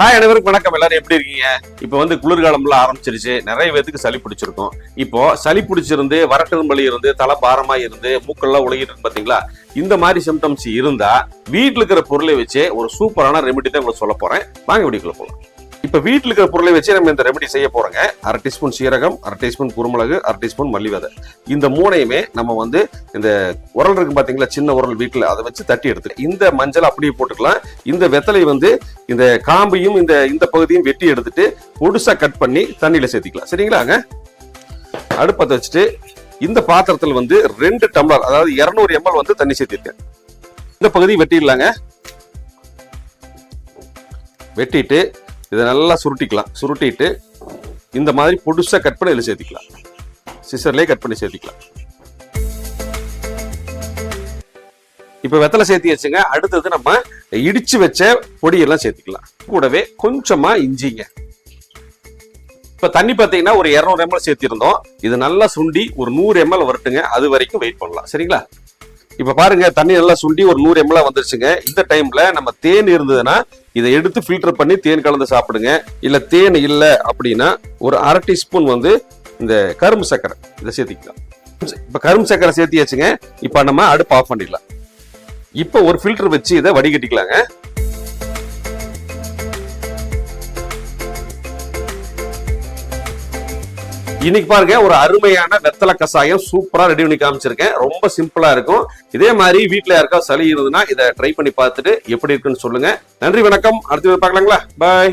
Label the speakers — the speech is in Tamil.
Speaker 1: ஹாய் அனைவருக்கும் வணக்கம். எல்லாரும் எப்படி இருக்கீங்க? இப்போ வந்து குளிர்காலம்லாம் ஆரம்பிச்சிருச்சு. நிறைய பேத்துக்கு சளி பிடிச்சிருக்கும். இப்போ சளி பிடிச்சிருந்து வரட்டெரும்பலி இருந்து தலை பாரமா இருந்து மூக்கெல்லாம் உலகிட்டு இருக்கு பாத்தீங்களா? இந்த மாதிரி சிம்டம்ஸ் இருந்தா வீட்டில் இருக்கிற பொருளை வச்சு ஒரு சூப்பரான ரெமெடி தான் உங்களுக்கு சொல்ல போறேன். வாங்க வீடியோக்குள்ள போகலாம் இப்ப வீட்டில் இருக்கிற பொருளை வச்சு நம்ம இந்த ரெமெடி செய்ய போறோங்க. அரை டீஸ்பூன் சீரகம் அரை டீஸ்பூன் குருமிளகு அரை டீஸ்பூன் மல்லி விதை இந்த மூணையுமே நம்ம வந்து இந்த உரல் இருக்கு பாத்தீங்களா சின்ன உரல் வீட்டில் அதை வச்சு தட்டி எடுத்து இந்த மஞ்சள் அப்படியே போட்டுக்கலாம். இந்த வெத்தலை வந்து இந்த காம்பையும் இந்த இந்த பகுதியும் வெட்டி எடுத்துட்டு பொடுசா கட் பண்ணி தண்ணியில சேர்த்திக்கலாம். சரிங்களாங்க? அடுப்பத்தை வச்சுட்டு இந்த பாத்திரத்தில் வந்து ரெண்டு டம்ளர் அதாவது 200 எம்எல் வந்து தண்ணி சேர்த்திருக்கேன். இந்த பகுதியை வெட்டிடலாங்க. வெட்டிட்டு இதை நல்லா சுருட்டிக்கலாம். சுருட்டிட்டு இந்த மாதிரி பொடுசா கட் பண்ணி இதில் சேர்த்திக்கலாம். சிசர்லேயே கட் பண்ணி சேர்த்திக்கலாம். இப்போ வெத்தலை சேர்த்தி வச்சுங்க. அடுத்தது நம்ம இடிச்சு வச்ச பொடியெல்லாம் சேர்த்துக்கலாம். கூடவே கொஞ்சமா இஞ்சிங்க. இப்ப தண்ணி பார்த்தீங்கன்னா ஒரு இரநூறு எம்எல் சேர்த்திருந்தோம். இது நல்லா சுண்டி ஒரு நூறு எம்எல் வரட்டுங்க. அது வரைக்கும் வெயிட் பண்ணலாம். சரிங்களா? இப்போ பாருங்க தண்ணி நல்லா சுண்டி ஒரு நூறு எம்எல் வந்துருச்சுங்க. இந்த டைம்ல நம்ம தேன் இருந்ததுன்னா இதை எடுத்து ஃபில்டர் பண்ணி தேன் கலந்து சாப்பிடுங்க. இல்லை தேன் இல்லை அப்படின்னா ஒரு அரை டீஸ்பூன் வந்து இந்த கரும்பு சர்க்கரை இதை சேர்த்திக்கலாம். இப்போ கரும்பு சர்க்கரை சேர்த்தியாச்சுங்க இப்போ நம்ம அடுப்பு ஆஃப் பண்ணிடலாம். இப்போ ஒரு ஃபில்டர் வச்சு இதை வடிகட்டிக்கலாங்க. இன்னைக்கு பாருங்க ஒரு அருமையான வெத்தலை கசாயம் சூப்பரா ரெடி பண்ணி காமிச்சிருக்கேன். ரொம்ப சிம்பிளா இருக்கும். இதே மாதிரி வீட்டுல யாருக்கா சளி இருந்ததுன்னா இதை ட்ரை பண்ணி பார்த்துட்டு எப்படி இருக்குன்னு சொல்லுங்க. நன்றி வணக்கம். அடுத்து பார்க்கலாங்களா? பாய்